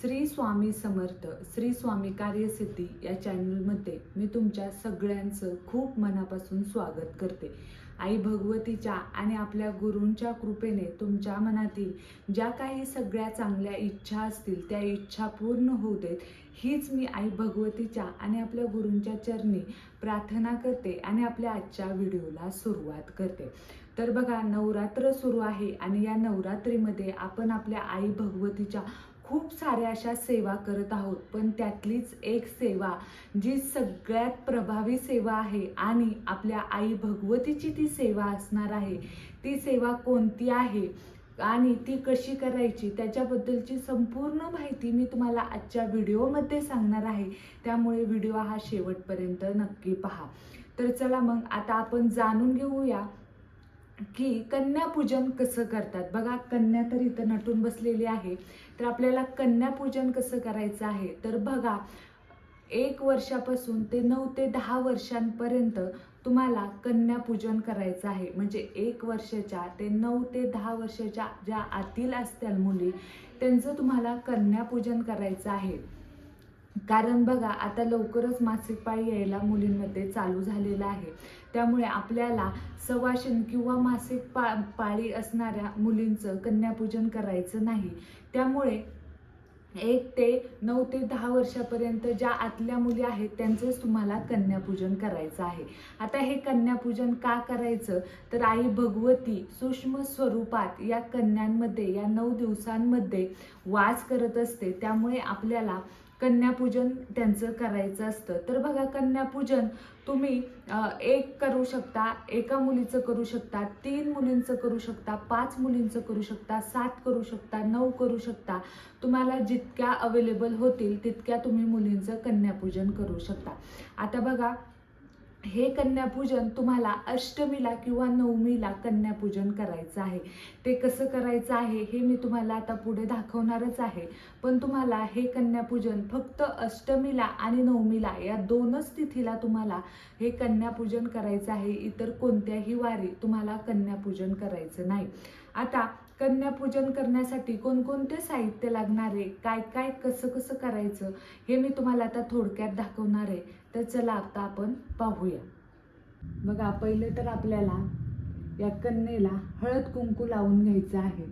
श्री स्वामी समर्थ श्री स्वामी कार्यसिद्धी या चॅनलमध्ये मी तुमच्या सगळ्यांचं खूप मनापासून स्वागत करते. आई भगवतीच्या आणि आपल्या गुरूंच्या कृपेने तुमच्या मनातील ज्या काही सगळ्या चांगल्या इच्छा असतील त्या इच्छा पूर्ण होऊ देत हीच मी आई भगवतीच्या आणि आपल्या गुरूंच्या चरणी प्रार्थना करते आणि आपल्या आजच्या व्हिडिओला सुरुवात करते. तर बघा नवरात्र सुरू आहे आणि या नवरात्रीमध्ये आपण आपल्या आई भगवतीच्या खूप साऱ्या अशा सेवा करत आहोत पण त्यातलीच एक सेवा जी सगळ्यात प्रभावी सेवा आहे आणि आपल्या आई भगवतीची ती सेवा असणार आहे. ती सेवा कोणती आहे आणि ती कशी करायची त्याच्याबद्दलची संपूर्ण माहिती मी तुम्हाला आजच्या व्हिडिओमध्ये सांगणार आहे. त्यामुळे व्हिडिओ हा शेवटपर्यंत नक्की पहा. तर चला मग आता आपण जाणून घेऊया की कन्यापूजन कसं करतात? बघा कन्या तर इथं नटून बसलेली आहे. तर आपल्याला कन्यापूजन कसं करायचं आहे? तर बघा एक वर्षापासून ते नऊ ते दहा वर्षांपर्यंत तुम्हाला कन्यापूजन करायचं आहे. म्हणजे एक वर्षाच्या ते नऊ ते दहा वर्षाच्या ज्या आतील असतील मुली त्यांचं तुम्हाला कन्यापूजन करायचं आहे. कारण बघा आता लवकरच मासिक पाळी यायला मुलींमध्ये चालू झालेलं आहे. त्यामुळे आपल्याला सवाशन किंवा मासिक पा पाळी असणाऱ्या मुलींचं कन्यापूजन करायचं नाही. त्यामुळे एक ते नऊ ते दहा वर्षापर्यंत ज्या आतल्या मुली आहेत त्यांचंच तुम्हाला कन्यापूजन करायचं आहे. आता हे कन्यापूजन का करायचं? तर आई भगवती सूक्ष्म स्वरूपात या कन्यांमध्ये या नऊ दिवसांमध्ये वास करत असते. त्यामुळे आपल्याला कन्यापूजन त्यांचं करायचं असतं. तर बघा कन्यापूजन तुम्ही एक करू शकता एका मुलीचं करू शकता तीन मुलींचं करू शकता पाच मुलींचं करू शकता सात करू शकता नऊ करू शकता. तुम्हाला जितक्या अवेलेबल होतील तितक्या तुम्ही मुलींचं कन्यापूजन करू शकता. आता बघा हे कन्यापूजन तुम्हाला अष्टमीला किंवा नवमीला कन्यापूजन करायचं आहे. ते कसं करायचं आहे हे मी तुम्हाला आता पुढे दाखवणारच आहे. पण तुम्हाला हे कन्यापूजन फक्त अष्टमीला आणि नवमीला या दोनच तिथीला तुम्हाला हे कन्यापूजन करायचं आहे. इतर कोणत्याही वारी तुम्हाला कन्यापूजन करायचं नाही. आता कन्यापूजन करण्यासाठी कोणकोणते साहित्य लागणार आहे? काय काय कसं कसं करायचं हे मी तुम्हाला आता थोडक्यात दाखवणार आहे. तर चला आता आपण पाहूया. बघा पहिले तर आपल्याला या कन्येला हळद कुंकू लावून घ्यायचं आहे.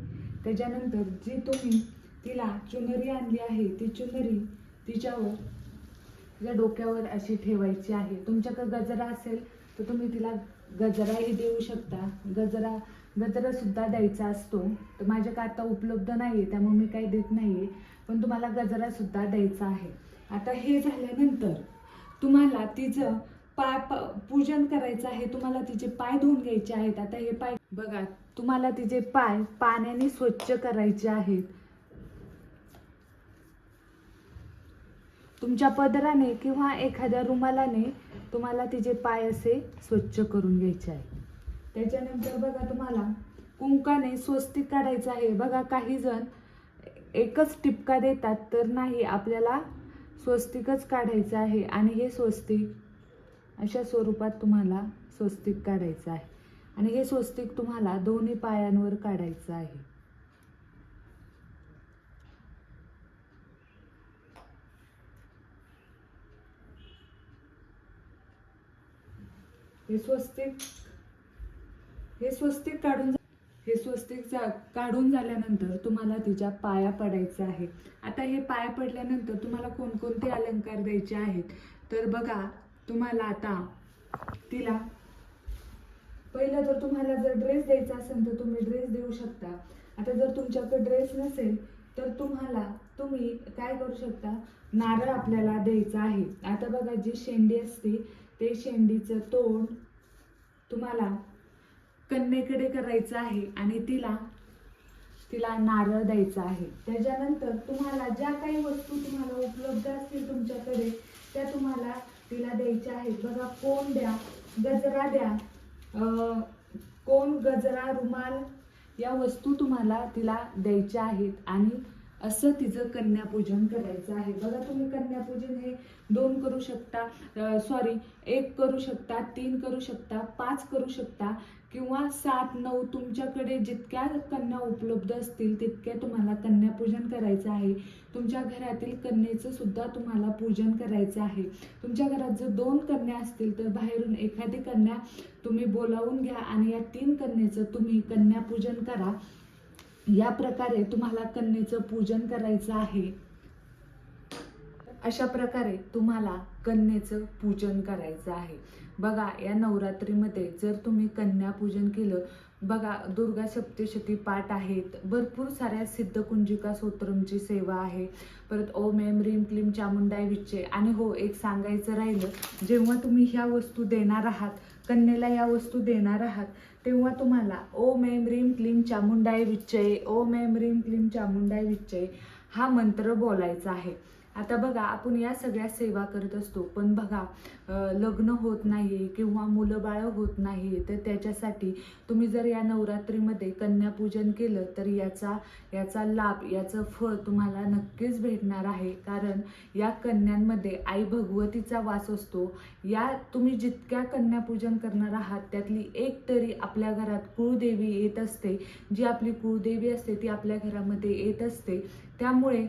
त्याच्यानंतर जी तुम्ही तिला चुनरी आणली आहे ती चुनरी तिच्यावर तिच्या डोक्यावर अशी ठेवायची आहे. तुमच्याकडे गजरा असेल तर तुम्ही तिला गजराही देऊ शकता. गजरा गजरासुद्धा द्यायचा असतो. तर माझ्याकडे आता उपलब्ध नाही आहे त्यामुळे मी काही देत नाही आहे पण तुम्हाला गजरासुद्धा द्यायचा आहे. आता हे झाल्यानंतर तुम्हाला तिचं पाय प- पूजन करायचं आहे तुम्हाला तिचे पाय धुवून घ्यायचे आहेत. आता हे पाय बघा तुम्हाला तिचे पाय पाण्याने स्वच्छ करायचे आहेत. तुमच्या पदराने किंवा एखाद्या रुमालाने तुम्हाला तिचे पाय असे स्वच्छ करून घ्यायचे आहे त्याच्यानंतर बघा तुम्हाला कुंकाने स्वस्तिक काढायचं आहे. बघा काही जण एकच टिपका देतात तर नाही आपल्याला स्वस्तिकच काढायचं आहे आणि हे स्वस्तिक अशा स्वरूपात तुम्हाला स्वस्तिक काढायचं आहे. आणि हे स्वस्तिक तुम्हाला दोन्ही पायांवर काढायचं आहे. हे स्वस्तिक हे स्वस्तिक काढून स्वस्तिक जा- काढून झाल्यानंतर तुम्हाला तिच्या पाया पडायचं आहे आता हे पाया पडल्यानंतर तुम्हाला कोणकोणते अलंकार द्यायचे आहेत? तर बघा तुम्हाला आता तिला पहिलं जर तुम्हाला जर ड्रेस द्यायचा असेल तर तुम्ही ड्रेस देऊ शकता. आता जर तुमच्याकडे ड्रेस नसेल तर तुम्हाला तुम्ही काय करू शकता? नारळ आपल्याला द्यायचा आहे. आता बघा जी शेंडी असते ते शेंडीचं तोंड तुम्हाला कन्येकडे करायचं आहे आणि तिला तिला नारळ द्यायचा आहे. त्याच्यानंतर तुम्हाला ज्या काही वस्तू तुम्हाला उपलब्ध असतील तुमच्याकडे त्या तुम्हाला तिला द्यायच्या आहेत. बघा कोण द्या गजरा द्या कोण गजरा रुमाल या वस्तू तुम्हाला तिला द्यायच्या आहेत. आणि असं तिचं कन्यापूजन करायचं आहे. बघा तुम्ही कन्यापूजन हे दोन करू शकता सॉरी एक करू शकता तीन करू शकता पाच करू शकता किंवा सात नऊ तुमच्याकडे जितक्या कन्या उपलब्ध असतील तितक्या तुम्हाला कन्यापूजन करायचं आहे. तुमच्या घरातील कन्येचं सुद्धा तुम्हाला पूजन करायचं आहे. तुमच्या घरात जर दोन कन्या असतील तर बाहेरून एखादी कन्या तुम्ही बोलावून घ्या आणि या तीन कन्येचं तुम्ही कन्यापूजन करा. या प्रकारे तुम्हाला कन्येचं पूजन करायचं आहे. अशा प्रकारे तुम्हाला कन्येचं पूजन करायचं आहे. बघा या नवरात्रीमध्ये जर तुम्ही कन्या पूजन केलं बघा दुर्गा सप्तशती पाठ आहेत. भरपूर साऱ्या सिद्धकुंजिका सोत्रमची सेवा आहे. परत ओम एम रीम क्लीम चामुंडाय विच्चे. आणि हो एक सांगायचं राहिलं जेव्हा तुम्ही ह्या वस्तू देणार आहात कन्येला या वस्तू देणार आहात. तेव्हा तुम्हाला ओम एम रीम क्लीम चामुंडाय विच्चय ओम एम रीम क्लीम चामुंडाय विच्चय हा मंत्र बोलायचा आहे. आता बघा आपण या सगळ्या सेवा करत असतो. पण बघा लग्न होत नाही किंवा मुलं बाळं होत नाही तर त्याच्यासाठी तुम्ही जर या नवरात्रीमध्ये कन्यापूजन केलं तर याचा याचा लाभ याचं फळ तुम्हाला नक्कीच भेटणार आहे. कारण या कन्यांमध्ये आई भगवतीचा वास असतो. या तुम्ही जितक्या कन्यापूजन करणार आहात त्यातली एक तरी आपल्या घरात कुळदेवी येत असते. जी आपली कुळदेवी असते ती आपल्या घरामध्ये येत असते. त्यामुळे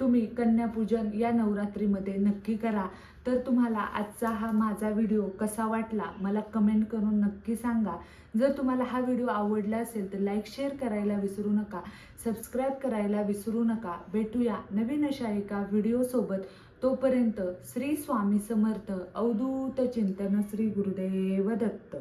तुम्ही कन्यापूजन या नवरात्रीमध्ये नक्की करा. तर तुम्हाला आजचा हा माझा व्हिडिओ कसा वाटला मला कमेंट करून नक्की सांगा. जर तुम्हाला हा व्हिडिओ आवडला असेल तर लाईक शेअर करायला विसरू नका. सबस्क्राईब करायला विसरू नका. भेटूया नवीन अशा एका व्हिडिओसोबत तोपर्यंत श्री स्वामी समर्थ अवधूत चिंतन श्री गुरुदेव दत्त.